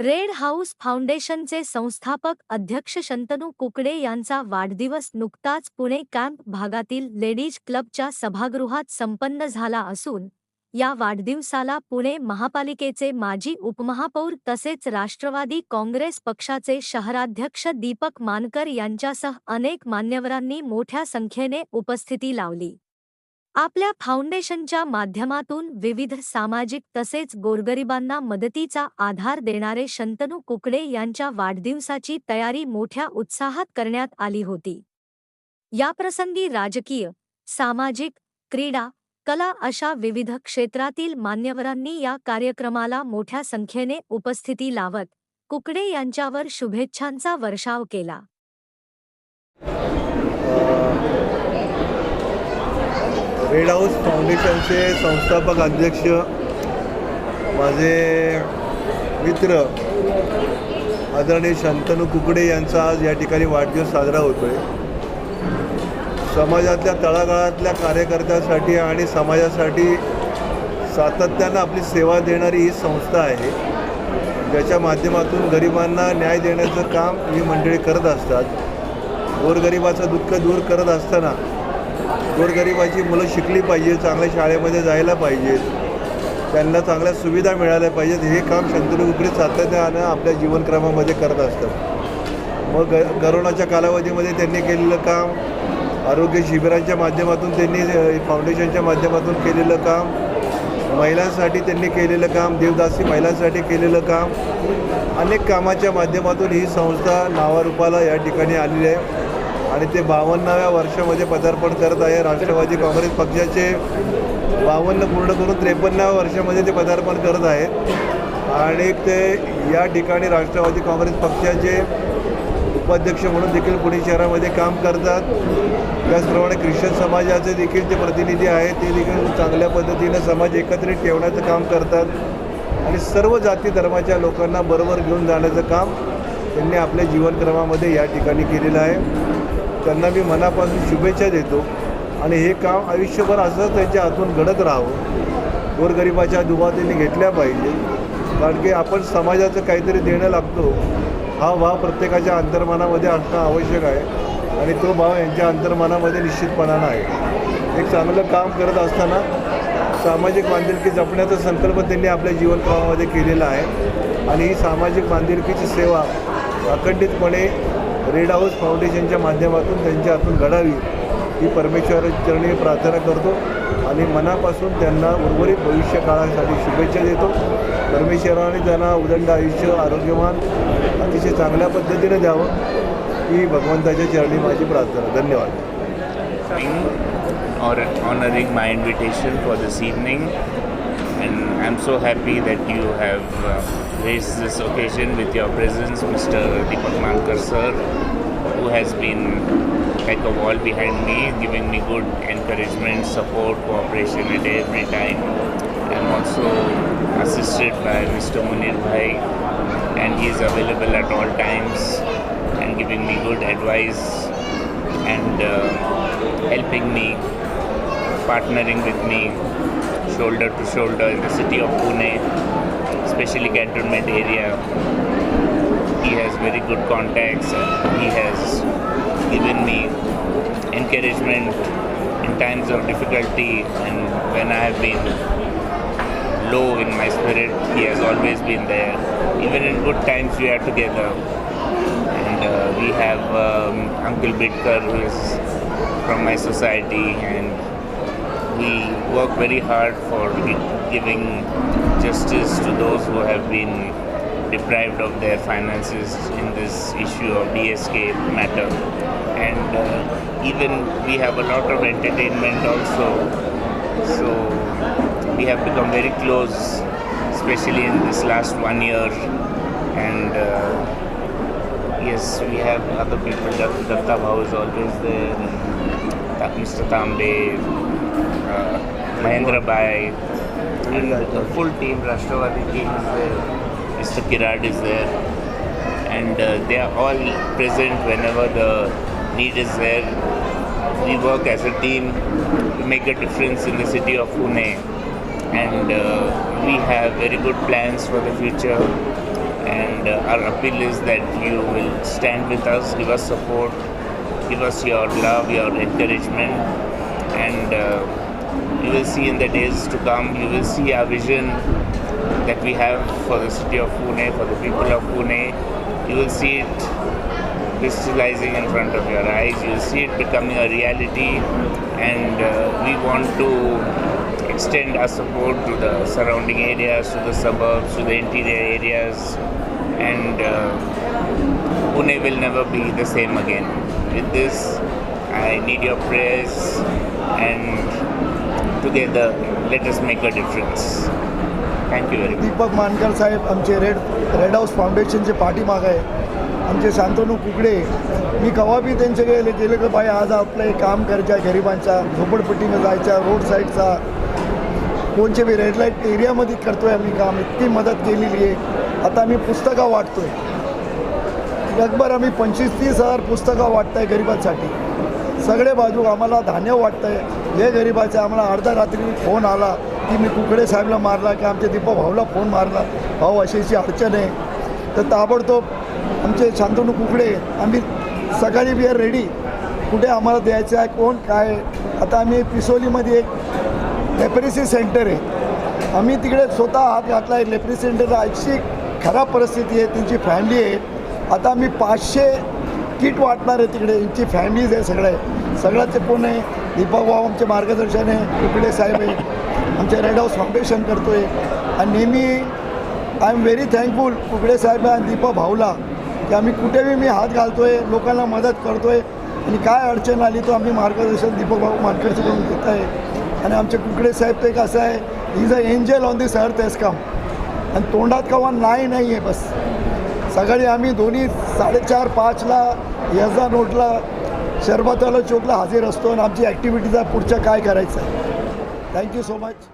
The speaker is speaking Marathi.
रेड हाऊस फाउंडेशनचे संस्थापक अध्यक्ष शंतनू कुकडे यांचा वाढदिवस नुकताच पुणे कॅम्प भागातील लेडीज क्लबच्या सभागृहात संपन्न झाला असून या वाढदिवसाला पुणे महापालिकेचे माजी उपमहापौर तसेच राष्ट्रवादी काँग्रेस पक्षाचे शहराध्यक्ष दीपक मानकर यांच्यासह अनेक मान्यवरांनी मोठ्या संख्येने उपस्थिती लावली. आपल्या फाउंडेशनच्या माध्यमातून विविध सामाजिक तसेच गोरगरिबांना मदतीचा आधार देणारे शंतनू कुकडे यांच्या वाढदिवसाची तयारी मोठ्या उत्साहात करण्यात आली होती. याप्रसंगी राजकीय सामाजिक क्रीडा कला अशा विविध क्षेत्रातील मान्यवरांनी या कार्यक्रमाला मोठ्या संख्येने उपस्थिती लावत कुकडे यांच्यावर शुभेच्छांचा वर्षाव केला. रेड हाऊस फाउंडेशनचे संस्थापक अध्यक्ष माझे मित्र आदरणीय शंतनू कुकडे यांचा आज या ठिकाणी वाढदिवस साजरा होतो आहे समाजातल्या तळागाळातल्या कार्यकर्त्यासाठी आणि समाजासाठी सातत्यानं आपली सेवा देणारी ही संस्था आहे. ज्याच्या माध्यमातून गरिबांना न्याय देण्याचं काम ही मंडळी करत असतात. गोरगरिबाचं दुःख दूर करत असताना गोरगरिबाची मुलं शिकली पाहिजे चांगल्या शाळेमध्ये जायला पाहिजेत त्यांना चांगल्या सुविधा मिळाल्या पाहिजेत. हे काम शंतनू कुकडे सातत्यानं आपल्या जीवनक्रमामध्ये करत असतात. मग ग करोनाच्या कालावधीमध्ये त्यांनी केलेलं काम आरोग्य शिबिरांच्या माध्यमातून त्यांनी फाउंडेशनच्या माध्यमातून केलेलं काम महिलांसाठी त्यांनी केलेलं काम देवदासी महिलांसाठी केलेलं काम अनेक कामाच्या माध्यमातून ही संस्था नावारूपाला या ठिकाणी आलेली आहे. आणि ते बावन्नाव्या वर्षामध्ये पदार्पण करत आहे राष्ट्रवादी काँग्रेस पक्षाचे बावन्न पूर्ण करून त्रेपन्नाव्या वर्षामध्ये ते पदार्पण करत आहेत. आणि ते या ठिकाणी राष्ट्रवादी काँग्रेस पक्षाचे उपाध्यक्ष म्हणून देखील पुणे शहरामध्ये काम करतात. त्याचप्रमाणे ख्रिश्चन समाजाचे देखील ते प्रतिनिधी आहेत. ते देखील चांगल्या पद्धतीनं समाज एकत्रित ठेवण्याचं काम करतात. आणि सर्व जाती धर्माच्या लोकांना बरोबर घेऊन जाण्याचं काम त्यांनी आपल्या जीवनक्रमामध्ये या ठिकाणी केलेलं आहे. त्यांना मी मनापासून शुभेच्छा देतो. आणि हे काम आयुष्यभर असंच त्यांच्या हातून घडत राहावं. गोरगरिबाच्या दुवा त्यांनी घेतल्या पाहिजे. कारण की आपण समाजाचं काहीतरी देणं लागतो. हा भाव प्रत्येकाच्या अंतर्मनामध्ये असणं आवश्यक आहे. आणि तो भाव यांच्या अंतर्मनामध्ये निश्चितपणानं आहे. एक चांगलं काम करत असताना सामाजिक बांधिलकी जपण्याचा संकल्प त्यांनी आपल्या जीवनक्रमामध्ये केलेला आहे. आणि ही सामाजिक बांधिलकीची सेवा अखंडितपणे रेड हाऊस फाउंडेशनच्या माध्यमातून त्यांच्या हातून घडावी ही परमेश्वरचरणी प्रार्थना करतो आणि मनापासून त्यांना उर्वरित भविष्य काळासाठी शुभेच्छा देतो. परमेश्वराने त्यांना उदंड आयुष्य आरोग्यवान अतिशय चांगल्या पद्धतीने द्यावं ही भगवंताच्या चरणी माझी प्रार्थना. धन्यवाद. Or honoring my invitation for this evening. I'm so happy that you have uh, graced this occasion with your presence, Mr. Deepak Mankar sir, who has been like a wall behind me, giving me good encouragement, support, cooperation at every time. I'm also assisted by Mr. Munir Bhai, and he is available at all times and giving me good advice and uh, helping me, partnering with me, shoulder to shoulder in the city of Pune, especially cantonment area. He has very good contacts. And he has given me encouragement in times of difficulty and when I have been low in my spirit, he has always been there. Even in good times, we are together. And uh, we have um, Uncle Bitkar, who is from my society, and we work very hard for giving justice to those who have been deprived of their finances in this issue of DSK matter. And uh, even we have a lot of entertainment also. So we have become very close, especially in this last one year. And uh, yes, we have other people. Datta Bhau is always there. Mr. Tambe, Mahendra Bhai, and the full team, Rashtravadi team is there. Mr. Kirad is there. And uh, they are all present whenever the need is there. We work as a team to make a difference in the city of Pune. And uh, we have very good plans for the future. And uh, our appeal is that you will stand with us, give us support, give us your love, your encouragement, and uh, you will see in the days to come, you will see our vision that we have for the city of Pune, for the people of Pune. You will see it crystallizing in front of your eyes. You will see it becoming a reality, and uh, we want to extend our support to the surrounding areas, to the suburbs, to the interior areas, and uh, Pune will never be the same again. With this, I need your prayers, and together, let us make a difference. Thank you very Deepak Mankar साहेब आमचे रेड रेड हाऊस फाउंडेशनचे पाठीमाग आहे. आमचे शांतनू कुकडे मी कवाबी त्यांचे गेले गेले की बाई आज आपलं हे काम करायचं आहे गरिबांचा झोपडपट्टीनं जायच्या रोड साईडचा कोणचे बी रेड लाइट एरियामध्ये करतोय आम्ही काम इतकी मदत केलेली आहे. आता आम्ही पुस्तकं वाटतोय. जगभर आम्ही पंचवीस तीस हजार पुस्तकं वाटत आहे गरिबांसाठी. सगळे बाजू आम्हाला धान्य वाटतंय. हे गरिबाचे आम्हाला अर्ध्या रात्री फोन आला की मी कुकडे साहेबला मारला की आमच्या दीपक भाऊला फोन मारला. भाऊ अशी अशी अडचण आहे. तर ताबडतोब आमचे शांतनू कुकडे आम्ही सकाळी बी रेडी कुठे आम्हाला द्यायचं आहे कोण काय? आता आम्ही पिसोलीमध्ये एक लेप्रेसी सेंटर आहे. आम्ही तिकडे स्वतः हात घातला आहे लेप्रेसी सेंटरला अशी खराब परिस्थिती आहे त्यांची फॅमिली आहे. आता आम्ही पाचशे किट वाटणार आहे तिकडे. यांची फॅमिलीज आहे सगळे. सगळ्याचे कोण आहे दीपक भाऊ आमचे मार्गदर्शन आहे. कुकडे साहेब आहे. आमचे रेड हाऊस फाउंडेशन करतो आहे आणि नेहमी I am very thankful Kukade साहेब आणि दीपक भाऊला की आम्ही कुठेही मी हात घालतो आहे लोकांना मदत करतो आहे आणि काय अडचण आली तो आम्ही मार्गदर्शन दीपक भाऊ मानकरचं घेत आहे आणि आमचे कुकडे साहेब ते कसं आहे is a angel on this earth S काम आणि तोंडात कवा नाही नाही आहे बस. सकाळी आम्ही दोन्ही साडेचार पाचला यजा नोटला शरबतवाला चौकला हजर असतो आणि आमची ॲक्टिव्हिटीचा पुढच्या काय करायचं आहे. Thank you so much